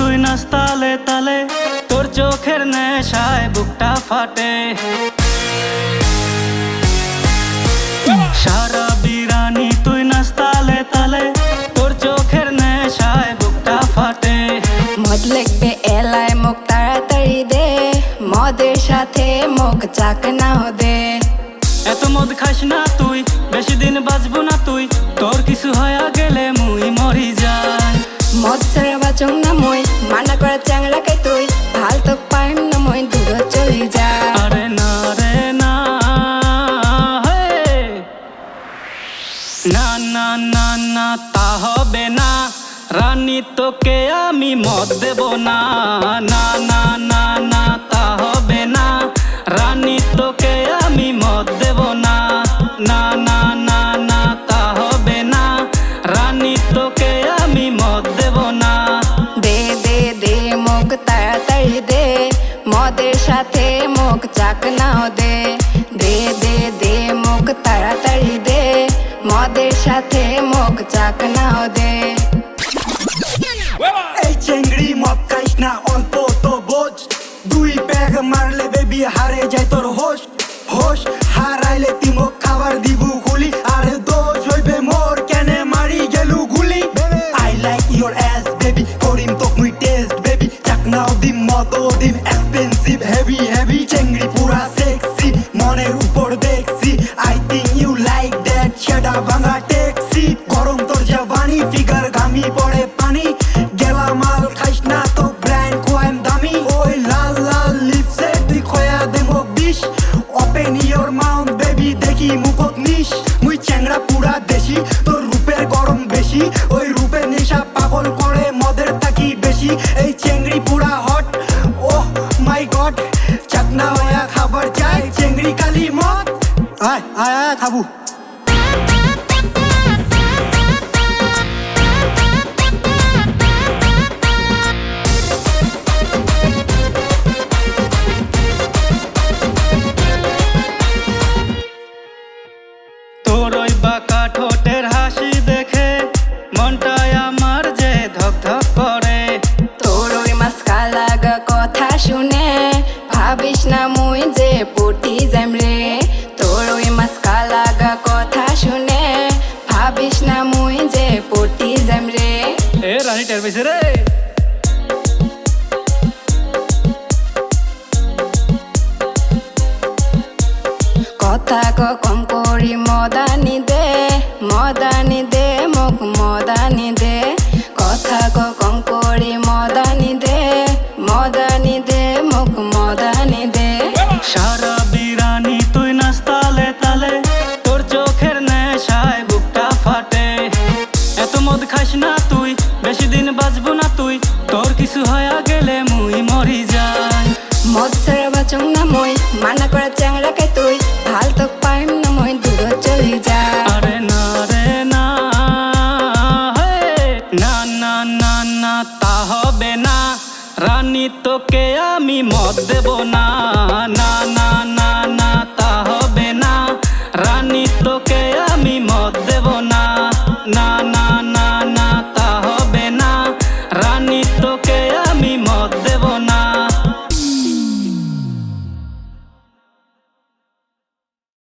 নাচ তালে তালে তোর চোখের নেশায় বুকটা ফাটে। সারা বিরানি তুই নাচ তালে তালে তোর চোখের নেশায় বুকটা ফাটে। মদ লিখবে এলায় মুখ তাড়াতাড়ি দে মদের সাথে মুখ চাকনাও দে। এত মদ খাস না তুই বেশি দিন বাঁচবো না তুই তোর কিছু হয়ে গেলে মুই মরি যাই। মদ ছাড়া না মই মানা করা চ্যাংরা খাই তুই। ভালো তো পাইম না মই দূর চলে যা। আরে না রে না। না না না না, তা হবে না। রানী, তোকে আমি মদ দেব না। না না না না, তা হবে না। রানী, তোকে মদের সাথে মুখ চাকনাও দে দে দে দে মুখ তাড়াতাড়ি দে মদের সাথে মুখ চাকনাও দে এই চেংড়ি মদ খাইস না, অল্প তো বোঝ। দুই প্যাগ মারলে বেবি হারে যায় তোর হোশ। হোশ দ্যাট ভাঙা ট্যাক্সি গরম তোর জবানি ফিগার ঘামি, পড়ে পানি। গেলা মাল খাইস না তো ব্র্যান্ড কোয়েম দামি। ওই লাল লাল লিপসে তুই খয়া দেবো বিষ। ওপেন ইওর মাউন্ট বেবি দেখি মুখত নিস। মুই চ্যাংড়া পুরা দেশি, তোর রূপের গরম বেশি। ওই রূপের নেশা পাগল করে, মদের থাকি বেশি। এই চেংড়ি পুরা হট ওহ মাই গড চাকনা হয়া খাবার চাই চেংড়ি কালি মদ। আয় আয় আয়, খাবু। ভাবিস না মুই যে পুটি যাম রে তোর ওই মাস্কা লাগা কথা শুনে ভাবিস না মুই যে পুটি যাম রে। এ রানী টের পেয়েছে রে। কথা ক কম করি মদানি দে বেশি দিন বাঁচবো না তুই। তোর কিছু হয়ে গেলে মুই মরি যাই। মদ ছাড়া বাঁচং না মই মানা করা খাই তুই? ভালো তো পাইম না মই দূর চলে যা। আরে না রে না হে। না না না না তা হবে না। রানী তোকে আমি মদ দেব না না না না। না না